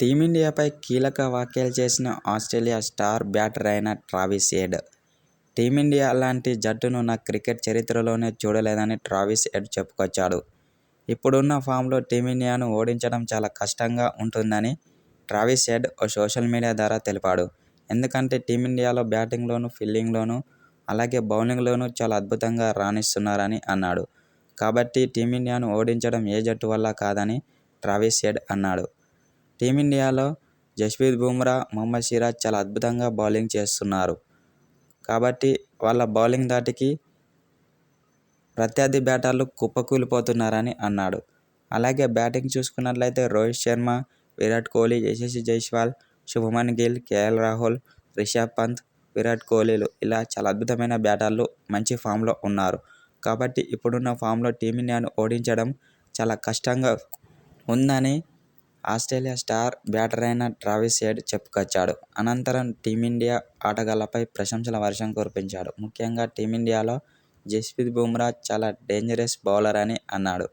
టీమిండియాపై కీలక వ్యాఖ్యలు చేసిన ఆస్ట్రేలియా స్టార్ బ్యాటర్ అయిన ట్రావిస్ హెడ్ టీమిండియా లాంటి జట్టును నా క్రికెట్ చరిత్రలోనే చూడలేదని ట్రావిస్ హెడ్ చెప్పుకొచ్చాడు. ఇప్పుడున్న ఫామ్లో టీమిండియాను ఓడించడం చాలా కష్టంగా ఉంటుందని ట్రావిస్ హెడ్ ఓ సోషల్ మీడియా ద్వారా తెలిపాడు. ఎందుకంటే టీమిండియాలో బ్యాటింగ్లోనూ, ఫీల్డింగ్లోనూ, అలాగే బౌలింగ్లోనూ చాలా అద్భుతంగా రాణిస్తున్నారని అన్నాడు. కాబట్టి టీమిండియాను ఓడించడం ఏ జట్టు వల్ల కాదని ట్రావిస్ హెడ్ అన్నాడు. టీమిండియాలో జస్ప్రీత్ బుమ్రా, మొహమ్మద్ సిరాజ్ చాలా అద్భుతంగా బౌలింగ్ చేస్తున్నారు. కాబట్టి వాళ్ళ బౌలింగ్ ధాటికి ప్రత్యర్థి బ్యాటర్లు కుప్పకూలిపోతున్నారని అన్నాడు. అలాగే బ్యాటింగ్ చూసుకున్నట్లయితే రోహిత్ శర్మ, విరాట్ కోహ్లీ, యశస్వి జైస్వాల్, శుభమన్ గిల్, కేఎల్ రాహుల్, రిషబ్ పంత్, విరాట్ కోహ్లీలు ఇలా చాలా అద్భుతమైన బ్యాటర్లు మంచి ఫామ్లో ఉన్నారు. కాబట్టి ఇప్పుడున్న ఫామ్లో టీమిండియాను ఓడించడం చాలా కష్టంగా ఉందని ఆస్ట్రేలియా స్టార్ బ్యాటర్ అయిన ట్రావిస్ హెడ్ చెప్పుకొచ్చాడు. అనంతరం టీమిండియా ఆటగాళ్ళపై ప్రశంసల వర్షం కురిపించాడు. ముఖ్యంగా టీమిండియాలో జస్ప్రీత్ బుమ్రా చాలా డేంజరస్ బౌలర్ అని అన్నాడు.